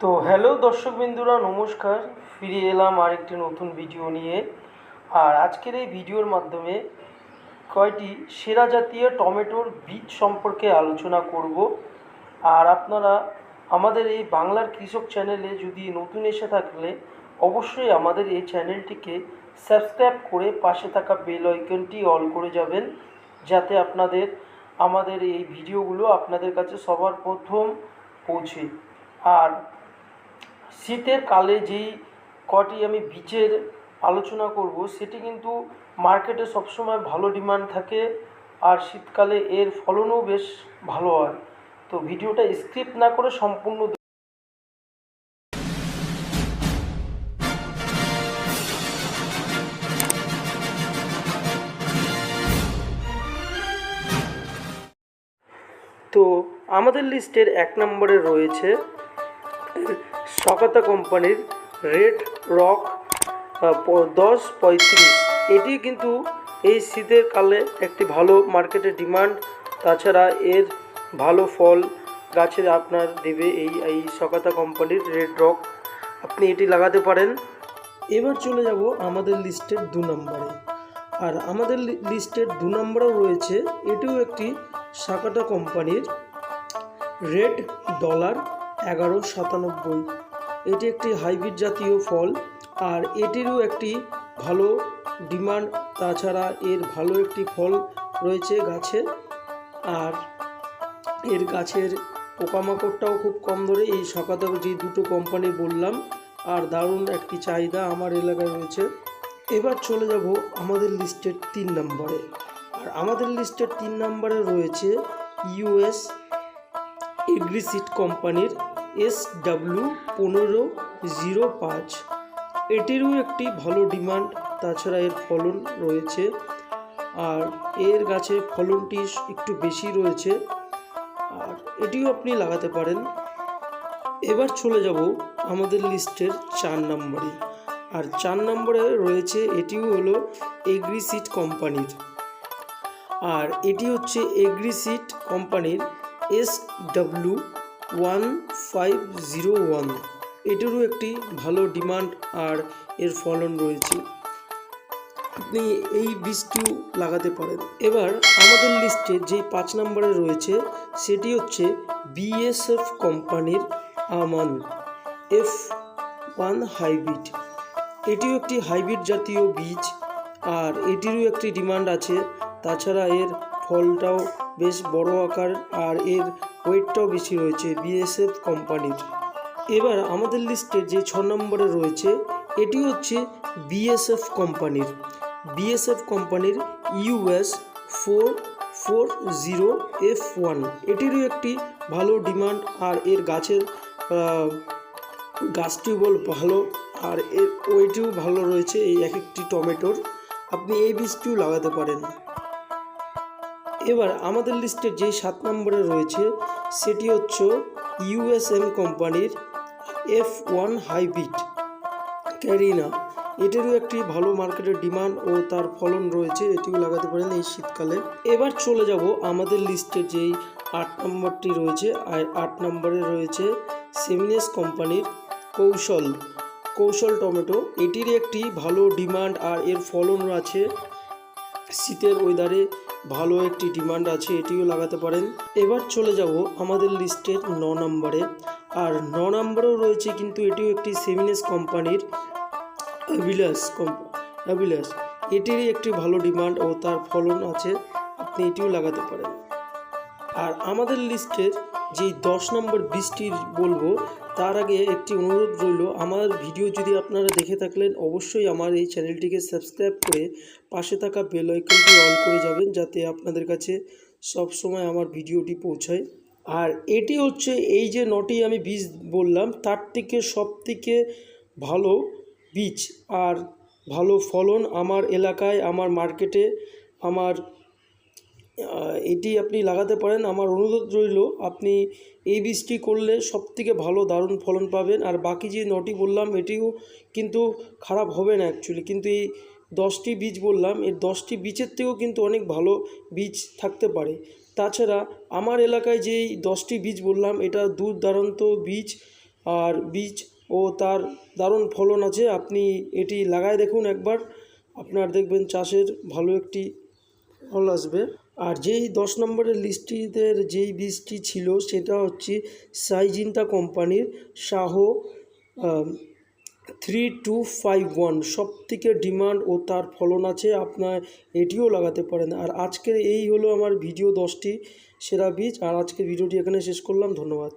তো হ্যালো দর্শক বিন্দুরা নমস্কার। ফিরে এলাম আরেকটি নতুন ভিডিও নিয়ে। আর আজকের এই ভিডিওর মাধ্যমে কয়টি সেরা জাতীয় টমেটোর বীজ সম্পর্কে আলোচনা করব। আর আপনারা আমাদের এই বাংলার কৃষক চ্যানেলে যদি নতুন এসে থাকলে অবশ্যই আমাদের এই চ্যানেলটিকে সাবস্ক্রাইব করে পাশে থাকা বেল আইকনটি অল করে যাবেন, যাতে আপনাদের, আমাদের এই ভিডিওগুলো আপনাদের কাছে সবার প্রথম পৌঁছে। আর শীতের কালে যেই কটি আমি বীজের আলোচনা করব, সেটি কিন্তু মার্কেটে সবসময় ভালো ডিমান্ড থাকে আর শীতকালে এর ফলনও বেশ ভালো হয়। তো ভিডিওটা স্ক্রিপ্ট না করে সম্পূর্ণ তো আমাদের লিস্টের এক নম্বরে রয়েছে সকাতা কোম্পানির রেড রক দশ পঁয়ত্রিশ। এটি কিন্তু এই শীতের কালে একটি ভালো মার্কেটে ডিমান্ড। তাছাড়া এর ভালো ফল গাছের আপনার দেবে এই এই সকাতা কোম্পানির রেড রক। আপনি এটি লাগাতে পারেন। এবার চলে যাব আমাদের লিস্টের দু নম্বরে। আর আমাদের লিস্টের দু নম্বরেও রয়েছে, এটিও একটি সাকাটা কোম্পানির রেড ডলার এগারো সাতানব্বই। এটি একটি হাইব্রিড জাতীয় ফল আর এটিরও একটি ভালো ডিমান্ড। তাছাড়া এর ভালো একটি ফল রয়েছে গাছে আর এর গাছের পোকামাকড়টাও খুব কম ধরে। এই সকাতে যে দুটো কোম্পানি বললাম আর দারুণ একটি চাহিদা আমার এলাকায় রয়েছে। এবার চলে যাব আমাদের লিস্টের তিন নম্বরে। আর আমাদের লিস্টের তিন নম্বরে রয়েছে ইউএস এগ্রিসিড কোম্পানির এস ডাব্লিউ পনেরো জিরো পাঁচ। এটিরও একটি ভালো ডিমান্ড, তাছাড়া এর ফলন রয়েছে। আর এর গাছে ফলনটি একটু বেশি রয়েছে। আর এটিও আপনি লাগাতে পারেন। এবার চলে যাব আমাদের লিস্টের চার নম্বরে। আর চার নম্বরে রয়েছে, এটিও হলো এগ্রিসিট কোম্পানির। আর এটি হচ্ছে এগ্রিসিট কোম্পানির S W one five zero one এটিরও একটি ভালো ডিমান্ড আর এর ফলন রয়েছে। আপনি এই বীজটিও লাগাতে পারেন। এবার আমাদের লিস্টে যে পাঁচ নম্বরে রয়েছে, সেটি হচ্ছে বিএসএফ কোম্পানির আমান এফ ওয়ান হাইব্রিড এটিও একটি হাইব্রিড জাতীয় বীজ আর এটিরও একটি ডিমান্ড আছে। তাছাড়া এর ফলটাও বেশ বড় আকার আর এর ওয়েটটাও বেশি রয়েছে বিএসএফ কোম্পানির এবার আমাদের লিস্টে যে ছ নম্বরে রয়েছে, এটি হচ্ছে বিএসএফ কোম্পানির বিএসএফ কোম্পানির US four four zero F one এটিরও একটি ভালো ডিমান্ড আর এর গাছের গাছটিও বল ভালো আর এর ওয়েটিও ভালো রয়েছে এই এক একটি টমেটোর। আপনি এই বীজটিও লাগাতে পারেন। এবার আমাদের লিস্টে যে সাত নম্বরে রয়েছে, সেটি হচ্ছে ইউএসএম কোম্পানির এফ ওয়ান হাইব্রিড ক্যারিনা। এটারও একটি ভালো মার্কেটের ডিমান্ড ও তার ফলন রয়েছে, এটিও লাগাতে পারেন এই শীতকালে। এবার চলে যাব আমাদের লিস্টে যেই আট নম্বরটি রয়েছে, আর আট নম্বরে রয়েছে সেমিনেস কোম্পানির কৌশল কৌশল টমেটো। এটির একটি ভালো ডিমান্ড আর এর ফলন আছে শীতের ওয়েদারে ভালো একটি ডিমান্ড আছে, এটিও লাগাতে পারেন। এবার চলে যাব আমাদের লিস্টের ন নম্বরে। আর ন নম্বরেও রয়েছে কিন্তু এটিও একটি সেমিনেস কোম্পানির অ্যাবিলাস অ্যাভিলাস। এটিরই একটি ভালো ডিমান্ড ও তার ফলন আছে, আপনি এটিও লাগাতে পারেন। আর আমাদের লিস্টের যে দশ নম্বর বীজটি বলব, তার আগে একটি অনুরোধ রইল, আমার ভিডিও যদি আপনারা দেখে থাকলেন, অবশ্যই আমার এই চ্যানেলটিকে সাবস্ক্রাইব করে পাশে থাকা বেল আইকনটি অন করে যাবেন, যাতে আপনাদের কাছে সব সময় আমার ভিডিওটি পৌঁছায়। আর এটি হচ্ছে এই যে নটি আমি বীজ বললাম, তার থেকে সব থেকে ভালো বীজ আর ভালো ফলন আমার এলাকায়, আমার মার্কেটে, আমার এটি আপনি লাগাতে পারেন। আমার অনুরোধ রইল, আপনি এই বীজটি করলে সব থেকে ভালো দারুণ ফলন পাবেন। আর বাকি যে নটি বললাম, এটিও কিন্তু খারাপ হবে না অ্যাকচুয়ালি কিন্তু এই দশটি বীজ বললাম এর দশটি বীজের থেকেও কিন্তু অনেক ভালো বীজ থাকতে পারে। তাছাড়া আমার এলাকায় যেই দশটি বীজ বললাম, এটা দূর দারান্ত বীজ। আর বীজ ও তার দারুণ ফলন আছে। আপনি এটি লাগায় দেখুন একবার। আপনার দেখবেন চাষের ভালো একটি ফল আসবে। আর যেই দশ নম্বরের লিস্টিদের যেই বীজটি ছিল, সেটা হচ্ছে সাইজিন্তা কোম্পানির শাহ থ্রি টু ফাইভ ওয়ান। সব থেকে ডিমান্ড ও তার ফলন আছে, আপনার এটিও লাগাতে পারেন। আর আজকের এই হলো আমার ভিডিও দশটি সেরা বীজ। আর আজকের ভিডিওটি এখানে শেষ করলাম। ধন্যবাদ।